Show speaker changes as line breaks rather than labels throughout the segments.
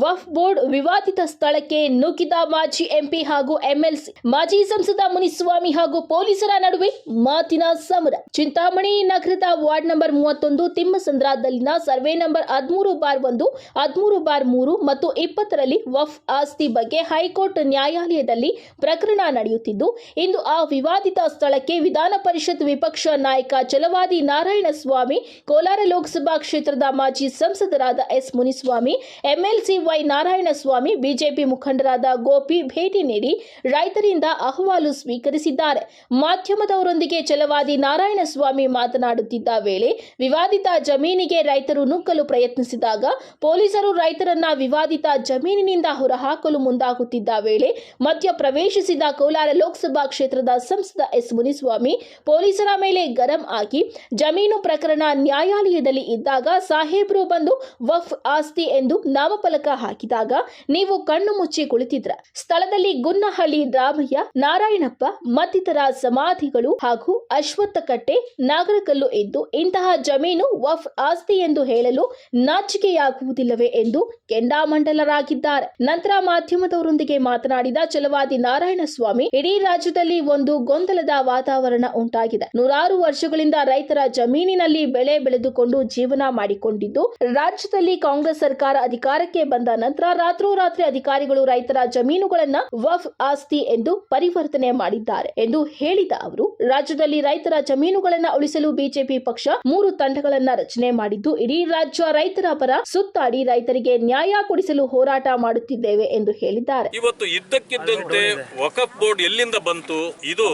Waqf board ವಿವಾದಿತ ಸ್ಥಳಕ್ಕೆ ನುಗ್ಗಿದ ಮಾಜಿ ಎಂಪಿ ಹಾಗೂ ಎಂಎಲ್ಸಿ, ಮಾಜಿ ಸಂಸದ ಮುನಿಸ್ವಾಮಿ ಹಾಗೂ ಪೊಲೀಸರ ನಡುವೆ ಮಾತಿನ ಸಮರ. ಚಿಂತಾಮಣಿ ನಗರದ ವಾರ್ಡ್ ನಂಬರ್ ಮೂವತ್ತೊಂದು ತಿಮ್ಮಸಂದ್ರದಲ್ಲಿನ ಸರ್ವೆ ನಂಬರ್ ಹದಿಮೂರು ಬಾರ್ ಒಂದು, ಹದಿಮೂರು ಬಾರ್ ಮೂರು ಮತ್ತು ಇಪ್ಪತ್ತರಲ್ಲಿ ವಫ್ ಆಸ್ತಿ ಬಗ್ಗೆ ಹೈಕೋರ್ಟ್ ನ್ಯಾಯಾಲಯದಲ್ಲಿ ಪ್ರಕರಣ ನಡೆಯುತ್ತಿದ್ದು, ಇಂದು ಆ ವಿವಾದಿತ ಸ್ಥಳಕ್ಕೆ ವಿಧಾನ ಪರಿಷತ್ ವಿಪಕ್ಷ ನಾಯಕ ಚಲವಾದಿ ನಾರಾಯಣ ಸ್ವಾಮಿ ಕೋಲಾರ ಲೋಕಸಭಾ ಕ್ಷೇತ್ರದ ಮಾಜಿ ಸಂಸದರಾದ S Muniswamy, MLC Y Narayanaswamy BJP ಮುಖಂಡರಾದ ಗೋಪಿ ಭೇಟಿ ನೀಡಿ ರೈತರಿಂದ ಅಹವಾಲು ಸ್ವೀಕರಿಸಿದ್ದಾರೆ. ಮಾಧ್ಯಮದವರೊಂದಿಗೆ ಚಲವಾದಿ ನಾರಾಯಣಸ್ವಾಮಿ ಮಾತನಾಡುತ್ತಿದ್ದ ವೇಳೆ ವಿವಾದಿತ ಜಮೀನಿಗೆ ರೈತರು ನುಗ್ಗಲು ಪ್ರಯತ್ನಿಸಿದಾಗ ಪೊಲೀಸರು ರೈತರನ್ನ ವಿವಾದಿತ ಜಮೀನಿನಿಂದ ಹೊರಹಾಕಲು ಮುಂದಾಗುತ್ತಿದ್ದ ವೇಳೆ ಮಧ್ಯ ಪ್ರವೇಶಿಸಿದ ಕೋಲಾರ ಲೋಕಸಭಾ ಕ್ಷೇತ್ರದ ಸಂಸದ ಎಸ್ ಮುನಿಸ್ವಾಮಿ ಪೊಲೀಸರ ಮೇಲೆ ಗರಂ ಆಗಿ ಜಮೀನು ಪ್ರಕರಣ ನ್ಯಾಯಾಲಯದಲ್ಲಿ ಇದ್ದಾಗ ಸಾಹೇಬ್ರು ಬಂದು ವಫ್ ಆಸ್ತಿ ಎಂದು ನಾಮಫಲಕ ಹಾಕಿದಾಗ ನೀವು ಕಣ್ಣು ಮುಚ್ಚಿ ಕುಳಿತಿದ್ರ. ಸ್ಥಳದಲ್ಲಿ ಗುನ್ನಹಳ್ಳಿ ರಾಮಯ್ಯ, ನಾರಾಯಣಪ್ಪ, ಮತ್ತಿತರ ಸಮಾಧಿಗಳು ಹಾಗೂ ಅಶ್ವತ್ಥಕಟ್ಟೆ, ನಾಗರಕಲ್ಲು ಇದ್ದು ಇಂತಹ ಜಮೀನು ವಫ್ ಆಸ್ತಿ ಎಂದು ಹೇಳಲು ನಾಚಿಕೆಯಾಗುವುದಿಲ್ಲವೇ ಎಂದು ಕೆಂಡಾಮಂಡಲರಾಗಿದ್ದಾರೆ. ನಂತರ ಮಾಧ್ಯಮದವರೊಂದಿಗೆ ಮಾತನಾಡಿದ ಚಲವಾದಿ ನಾರಾಯಣಸ್ವಾಮಿ, ಇಡೀ ರಾಜ್ಯದಲ್ಲಿ ಒಂದು ಗೊಂದಲದ ವಾತಾವರಣ ಉಂಟಾಗಿದೆ. ನೂರಾರು ವರ್ಷಗಳಿಂದ ರೈತರ ಜಮೀನಿನಲ್ಲಿ ಬೆಳೆ ಬೆಳೆದುಕೊಂಡು ಜೀವನ ಮಾಡಿಕೊಂಡಿದ್ದು, ರಾಜ್ಯದಲ್ಲಿ ಕಾಂಗ್ರೆಸ್ ಸರ್ಕಾರ ಅಧಿಕಾರಕ್ಕೆ ಬಂದ ನಂತರ ರಾತ್ರೋರಾತ್ರಿ ಅಧಿಕಾರಿಗಳು ರೈತರ ಜಮೀನುಗಳನ್ನ ವಫ್ ಆಸ್ತಿ ಎಂದು ಪರಿವರ್ತನೆ ಮಾಡಿದ್ದಾರೆ ಎಂದು ಹೇಳಿದ ಅವರು ರಾಜ್ಯದಲ್ಲಿ ರೈತರ ಜಮೀನುಗಳನ್ನ ಉಳಿಸಲು ಬಿಜೆಪಿ ಪಕ್ಷ ಮೂರು ತಂಡಗಳನ್ನ ರಚನೆ ಮಾಡಿದ್ದು ಇಡೀ ರಾಜ್ಯ ರೈತರ ಪರ ಸುತ್ತಾಡಿ ರೈತರಿಗೆ ನ್ಯಾಯ ಕೊಡಿಸಲು ಹೋರಾಟ ಮಾಡುತ್ತಿದ್ದೇವೆ ಎಂದು ಹೇಳಿದ್ದಾರೆ.
ಇವತ್ತು ಇದ್ದಕ್ಕಿದ್ದಂತೆ ವಕಫ್ ಬೋರ್ಡ್ ಎಲ್ಲಿಂದ ಬಂತು? ಇದು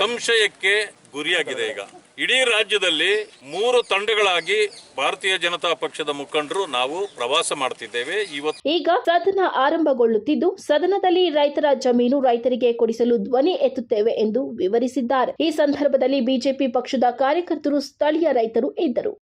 ಸಂಶಯಕ್ಕೆ ಗುರಿಯಾಗಿದೆ ಈಗ. ಇಡೀ ರಾಜ್ಯದಲ್ಲಿ ಮೂರು ತಂಡಗಳಾಗಿ ಭಾರತೀಯ ಜನತಾ ಪಕ್ಷದ ಮುಖಂಡರು ನಾವು ಪ್ರವಾಸ ಮಾಡುತ್ತಿದ್ದೇವೆ ಇವತ್ತು
ಈಗ ಸದನ ಆರಂಭಗೊಳ್ಳುತ್ತಿದ್ದು, ಸದನದಲ್ಲಿ ರೈತರ ಜಮೀನು ರೈತರಿಗೆ ಕೊಡಿಸಲು ಧ್ವನಿ ಎತ್ತುತ್ತೇವೆ ಎಂದು ವಿವರಿಸಿದ್ದಾರೆ. ಈ ಸಂದರ್ಭದಲ್ಲಿ ಬಿಜೆಪಿ ಪಕ್ಷದ ಕಾರ್ಯಕರ್ತರು, ಸ್ಥಳೀಯ ರೈತರು ಇದ್ದರು.